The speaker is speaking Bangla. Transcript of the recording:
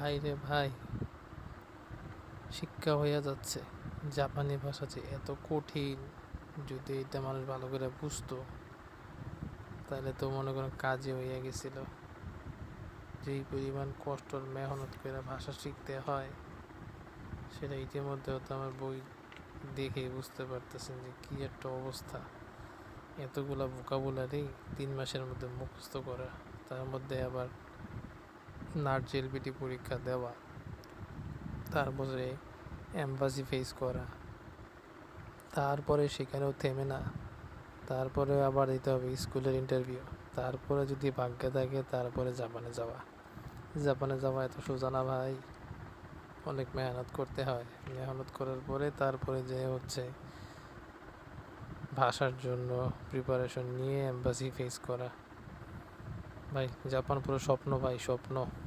ভাই রে ভাই। শিক্ষা হইয়া যাচ্ছে। জাপানি ভাষা যে এত কঠিন, যদি এটা মানুষ ভালো করে বুঝতো, তাহলে তো মনে করেন কাজে হইয়া গেছিল। যেই পরিমাণ কষ্টর মেহনত করে ভাষা শিখতে হয়, সেটা ইতিমধ্যে হয়তো আমার বই দেখেই বুঝতে পারতেছেন যে কী একটা অবস্থা। এতগুলা ভোকাবুলারি তিন মাসের মধ্যে মুখস্থ করা, তার মধ্যে আবার নার্স এলবিটি পরীক্ষা দেওয়া, তারপরে অ্যাম্বাসি ফেস করা, তারপরে সেখানেও থেমে না, তারপরে আবার দিতে হবে স্কুলের ইন্টারভিউ তারপরে যদি ভাগ্যে থাকে তারপরে জাপানে যাওয়া। জাপানে যাওয়া এত সোজা না ভাই, অনেক মেহনত করতে হয়। মেহনত করার পরে তারপরে যে হচ্ছে ভাষার জন্য প্রিপারেশন নিয়ে এম্বাসি ফেস করা। ভাই, জাপান পুরো স্বপ্ন ভাই, স্বপ্ন।